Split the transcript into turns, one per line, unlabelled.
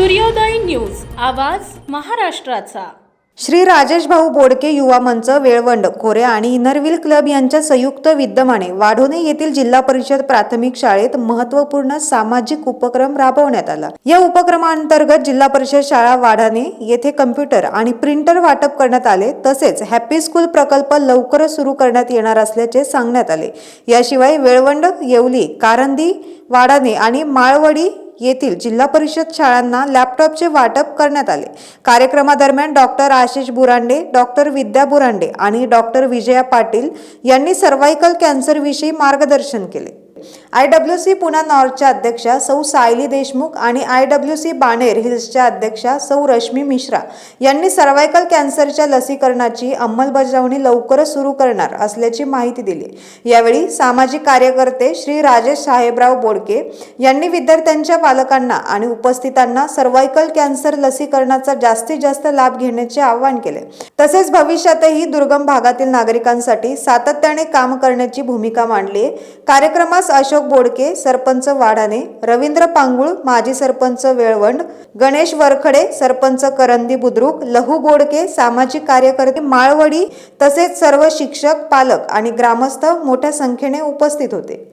सूर्योदय न्यूज आवाज महाराष्ट्राचा.
श्री राजेश भाऊ बोडके युवा मंच वेळवंड खोरे आणि इनरविल क्लब यांच्या संयुक्त विद्यमाने वाढोणे येथील जिल्हा परिषद प्राथमिक शाळेत महत्त्वपूर्ण सामाजिक उपक्रम राबवण्यात आला. या उपक्रमांतर्गत जिल्हा परिषद शाळा वाढाणे येथे कम्प्युटर आणि प्रिंटर वाटप करण्यात आले तसेच हॅपी स्कूल प्रकल्प लवकरच सुरू करण्यात येणार असल्याचे सांगण्यात आले. याशिवाय वेळवंड येवली कारंदी वाढाणे आणि माळवडी येथील जिल्हा परिषद शाळांना लॅपटॉपचे वाटप करण्यात आले. कार्यक्रमादरम्यान डॉक्टर आशिष बुरांडे डॉक्टर विद्या बुरांडे आणि डॉक्टर विजया पाटील यांनी सर्वायकल कॅन्सरविषयी मार्गदर्शन केले. आय डब्ल्यू सी पुना नॉर्थच्या अध्यक्षा सौ सायली देशमुख आणि आय डब्ल्यू सी बाणेर हिल्सच्या अध्यक्षा सौ रश्मी मिश्रा यांनी सर्वायकल कॅन्सरच्या लसीकरणाची अंमलबजावणी लवकरच सुरू करणार असल्याची माहिती दिली. यावेळी सामाजिक कार्यकर्ते श्री राजेश साहेबराव बोडके यांनी विद्यार्थ्यांच्या पालकांना आणि उपस्थितांना सर्वायकल कॅन्सर लसीकरणाचा जास्तीत जास्त लाभ घेण्याचे आवाहन केले. तसेच भविष्यातही दुर्गम भागातील नागरिकांसाठी सातत्याने काम करण्याची भूमिका मांडली. कार्यक्रमास अशोक बोडके सरपंच वाढाणे रवींद्र पांगुळ माजी सरपंच वेळवंड गणेश वरखडे सरपंच करंदी बुद्रुक लहू बोडके सामाजिक कार्यकर्ते माळवडी तसेच सर्व शिक्षक पालक आणि ग्रामस्थ मोठ्या संख्येने उपस्थित होते.